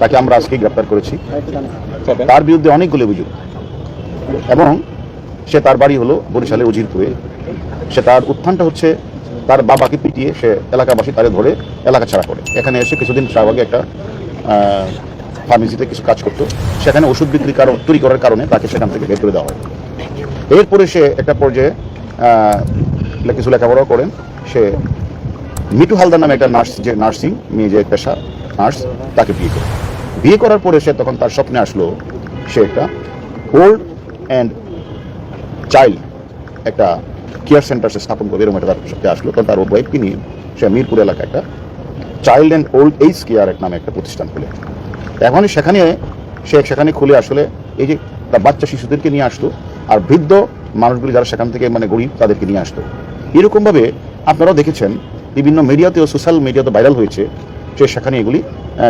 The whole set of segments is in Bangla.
তাকে আমরা আজকে গ্রেপ্তার করেছি। তার বিরুদ্ধে অনেকগুলো অভিযোগ। এবং সে তার বাড়ি হলো বরিশালে উজিরপুরে। সে তার উত্থানটা হচ্ছে তার বাবাকে পিটিয়ে সে এলাকাবাসী তারে ধরে এলাকা ছাড়া করে। এখানে এসে কিছুদিন শাহবাগে একটা ফার্মেসিতে কিছু কাজ করতো। সেখানে ওষুধ বিক্রি কারণ তৈরি করার কারণে তাকে সেখান থেকে বের করে দেওয়া হয়। এরপরে সে একটা পর্যায়ে কিছু লেখাপড়াও করেন। সে মিটু হালদার নামে একটা নার্স, যে নার্সিং, মেয়ে যে পেশা নার্স তাকে বিয়ে করে। বিয়ে করার পরে সে তখন তার স্বপ্নে আসলো, সে একটা ওল্ড অ্যান্ড চাইল্ড একটা কেয়ার সেন্টার সে স্থাপন করবে এরকম একটা তার স্বপ্নে আসলো। তখন তার ওয়াইফকে নিয়ে সে মিরপুর এলাকায় একটা child and old age care নামে একটা প্রতিষ্ঠান খুলে। এখন সেখানে সে সেখানে খুলে আসলে এই যে তার বাচ্চা শিশুদেরকে নিয়ে আসতো আর বৃদ্ধ মানুষগুলি যারা সেখান থেকে মানে গরিব তাদেরকে নিয়ে আসতো এরকমভাবে আপনারাও দেখেছেন বিভিন্ন মিডিয়াতেও সোশ্যাল মিডিয়াতে ভাইরাল হয়েছে সে সেখানে এগুলি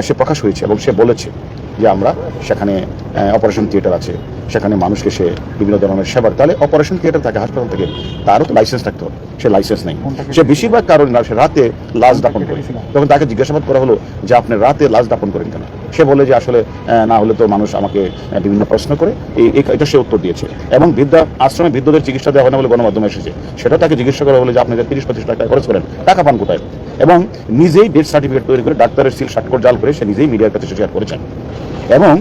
সে প্রকাশ হয়েছে এবং সে বলেছে যে আমরা সেখানে অপারেশন থিয়েটার আছে সেখানে মানুষকে সে বিভিন্ন ধরনের সেবার তাহলে অপারেশন থিয়েটার থাকে হাসপাতাল থেকে তারও তো লাইসেন্স থাকতে হবে সে লাইসেন্স নেই। সে বেশিরভাগ কারণ না সে রাতে লাশ দাপন করে। তখন তাকে জিজ্ঞাসাবাদ করা হলো যে আপনি রাতে লাশ দাপন করেন কেন? সে বলে যে আসলে না হলে তো মানুষ আমাকে বিভিন্ন প্রশ্ন করে এই- এটা সে উত্তর দিয়েছে। এবং বৃদ্ধা আশ্রমে বৃদ্ধদের চিকিৎসা দেওয়া হয় না বলে গণমাধ্যমে এসেছে। সেটা তাকে জিজ্ঞাসা করা হলো যে আপনি যে তিরিশ পঁচিশ টাকা খরচ করেন টাকা পান কোথায়? এবং নিজেই ডেথ সার্টিফিকেট তৈরি করে ডাক্তারের সিল স্বাক্ষর জাল করে সে নিজেই মিডিয়ার কাছে শেয়ার করেছেন। এবং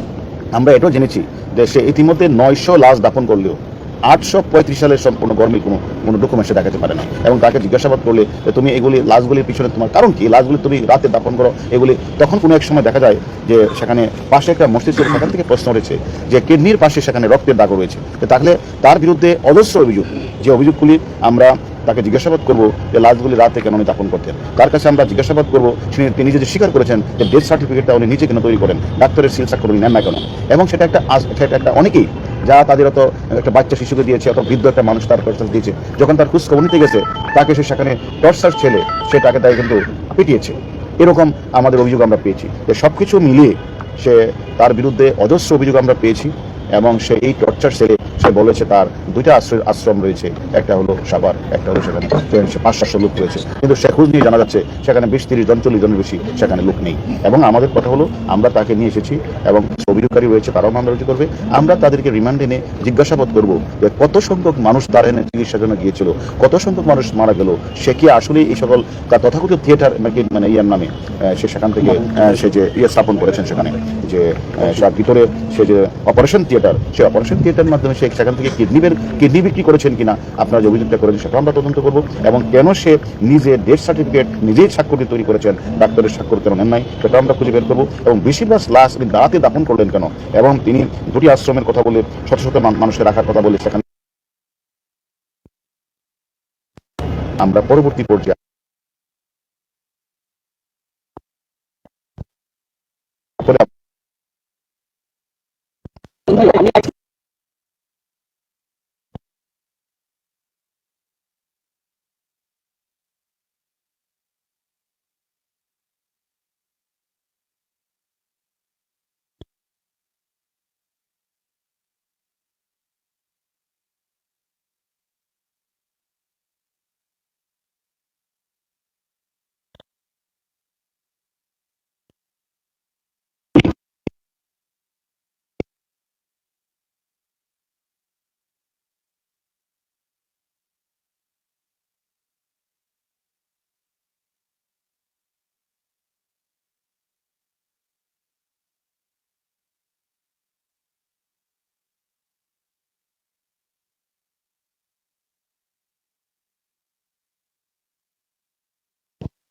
আমরা এটাও জেনেছি যে সে ইতিমধ্যে নয়শো লাশ দাপন করলেও আটশো পঁয়ত্রিশ সালের সম্পূর্ণ গরমিল কোনো কোনো ডকুমেন্ট সে দেখাতে পারে না। এবং তাকে জিজ্ঞাসাবাদ করলে তুমি এগুলি, লাশগুলির পিছনে তোমার কারণ কি? লাশগুলি তুমি রাতে দাপন করো, এগুলি তখন কোনো এক সময় দেখা যায় যে সেখানে পাশে একটা মসজিদ ছিল, সেখান থেকে প্রশ্ন উঠেছে যে কিডনির পাশে সেখানে রক্তের দাগ রয়েছে। তাহলে তার বিরুদ্ধে অজস্র অভিযোগ, যে অভিযোগগুলি আমরা তাকে জিজ্ঞাসাবাদ করব যে লাশগুলি রাতে কেন উনি দাপন করতেন? তার কাছে আমরা জিজ্ঞাসাবাদ করব? তিনি যদি স্বীকার করেছেন যে ডেথ সার্টিফিকেটটা উনি নিজে কেন তৈরি করেন? ডাক্তারের সিল স্বাক্ষর উনি নেন না কেন? এবং সেটা একটা সেটা একটা অনেকেই যা তাদের অত একটা বাচ্চা শিশুকে দিয়েছে, অত বৃদ্ধ একটা মানুষ তার টর্চার দিয়েছে, যখন তার খোঁজ খবর নিতে গেছে, তাকে সে সেখানে টর্চার ছেলে, সে তাকে তাই কিন্তু পিটিয়েছে। এরকম আমাদের অভিযোগ আমরা পেয়েছি। যে সব কিছু মিলিয়ে সে তার বিরুদ্ধে অজস্র অভিযোগ আমরা পেয়েছি এবং সে এই টর্চার সেরে সে বলেছে তার দুইটা আশ্রয় আশ্রম রয়েছে। একটা হলো সাবার একটা হলো সেখানে সে পাঁচ সাতশো লোক রয়েছে। কিন্তু সে খোঁজ নিয়ে জানা যাচ্ছে, সেখানে বিশ, তিরিশ জন, চল্লিশ জনের বেশি সেখানে লোক নেই। এবং আমাদের কথা হলো, আমরা তাকে নিয়ে এসেছি এবং অভিযোগকারী রয়েছে, তারাও মামলা রুজু করবে। আমরা তাদেরকে রিমান্ড এনে জিজ্ঞাসাবাদ করব যে কত সংখ্যক মানুষ তার এনে চিকিৎসার জন্য গিয়েছিল, কত সংখ্যক মানুষ মারা গেল, সে কি আসলে এই সকল তথাকথিত থিয়েটার নাকি মানে ইয়ার নামে সে সেখান থেকে সে যে ইয়ে স্থাপন করেছেন সেখানে, যে তার ভিতরে সে যে অপারেশন থিয়েটার সেই অপারেশন থিয়েটারের মাধ্যমে সে সেখান থেকে কিডনি কিডনি বিক্রি করেছেন কিনা, আপনারা যে অভিযোগটা করেছেন সেটা আমরা তদন্ত করব। এবং কেন সে নিজে ডেথ সার্টিফিকেট নিজেই স্বাক্ষরটি তৈরি করেছেন, ডাক্তারের স্বাক্ষর কেন নেন নাই, সেটা আমরা খুঁজে বের করব। এবং বেশিরভাগ লাশ তিনি দাঁড়াতে দাপন করলেন কেন? এবং তিনি দুটি আশ্রমের কথা বলে শত শত মান- মানুষকে রাখার কথা বলে সেখানে আমরা পরবর্তী পর্যায়ে পরে